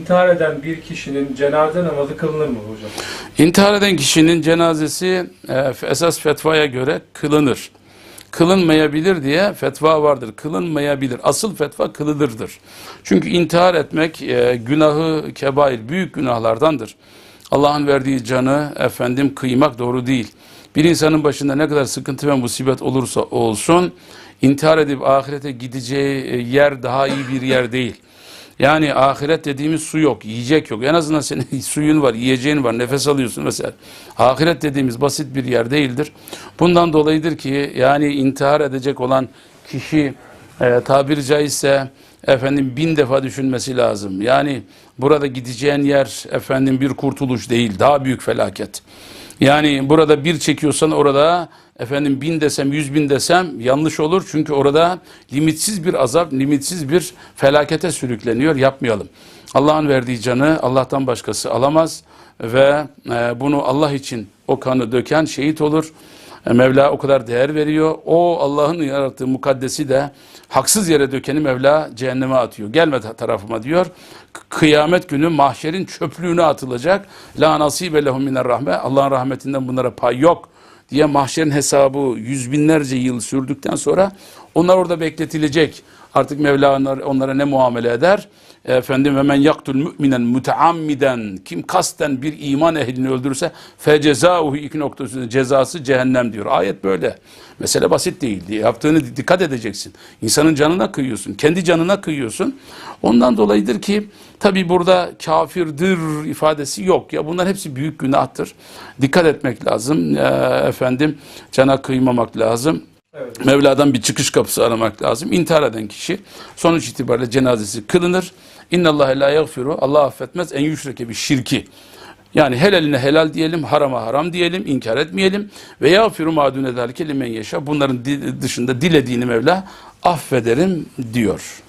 İntihar eden bir kişinin cenaze namazı kılınır mı hocam? İntihar eden kişinin cenazesi e, esas fetvaya göre kılınır. Kılınmayabilir diye fetva vardır. Kılınmayabilir. Asıl fetva kılınırdır. Çünkü intihar etmek e, günahı kebair, büyük günahlardandır. Allah'ın verdiği canı efendim kıymak doğru değil. Bir insanın başında ne kadar sıkıntı ve musibet olursa olsun intihar edip ahirete gideceği e, yer daha iyi bir yer değil. Yani ahiret dediğimiz su yok, yiyecek yok. En azından senin suyun var, yiyeceğin var, nefes alıyorsun mesela. Ahiret dediğimiz basit bir yer değildir. Bundan dolayıdır ki yani intihar edecek olan kişi e, tabiri caizse efendim bin defa düşünmesi lazım. Yani burada gideceğin yer efendim bir kurtuluş değil, daha büyük felaket. Yani burada bir çekiyorsan orada efendim bin desem yüz bin desem yanlış olur. Çünkü orada limitsiz bir azap, limitsiz bir felakete sürükleniyor. Yapmayalım. Allah'ın verdiği canı Allah'tan başkası alamaz ve e, bunu Allah için o kanı döken şehit olur. E, Mevla o kadar değer veriyor. O Allah'ın yarattığı mukaddesi de haksız yere dökeni Mevla cehenneme atıyor. Gelme ta- tarafıma diyor. Kıyamet günü mahşerin çöplüğüne atılacak. La nasibe lehum miner rahme. Allah'ın rahmetinden bunlara pay yok diye mahşerin hesabı yüz binlerce yıl sürdükten sonra onlar orada bekletilecek. Artık Mevla onlar- onlara ne muamele eder? Efendim ve men yaktul müminen müteammiden kim kasten bir iman ehlini öldürürse fe cezauhu iki noktası cezası cehennem diyor. Ayet böyle. Mesele basit değil. Yaptığını dikkat edeceksin. İnsanın canına kıyıyorsun. Kendi canına kıyıyorsun. Ondan dolayıdır ki tabi burada kafirdir ifadesi yok. Ya bunlar hepsi büyük günahtır. Dikkat etmek lazım. Ee, efendim cana kıymamak lazım. Mevla'dan bir çıkış kapısı aramak lazım. İntihar eden kişi sonuç itibariyle cenazesi kılınır. İnnallâhe la yagfiru. Allah affetmez en yüşreke bir şirki. Yani helaline helal diyelim, harama haram diyelim, inkar etmeyelim. Ve yağfiru mâdûne zâlike limen yeşâ. Bunların dışında dilediğini Mevla affederim diyor.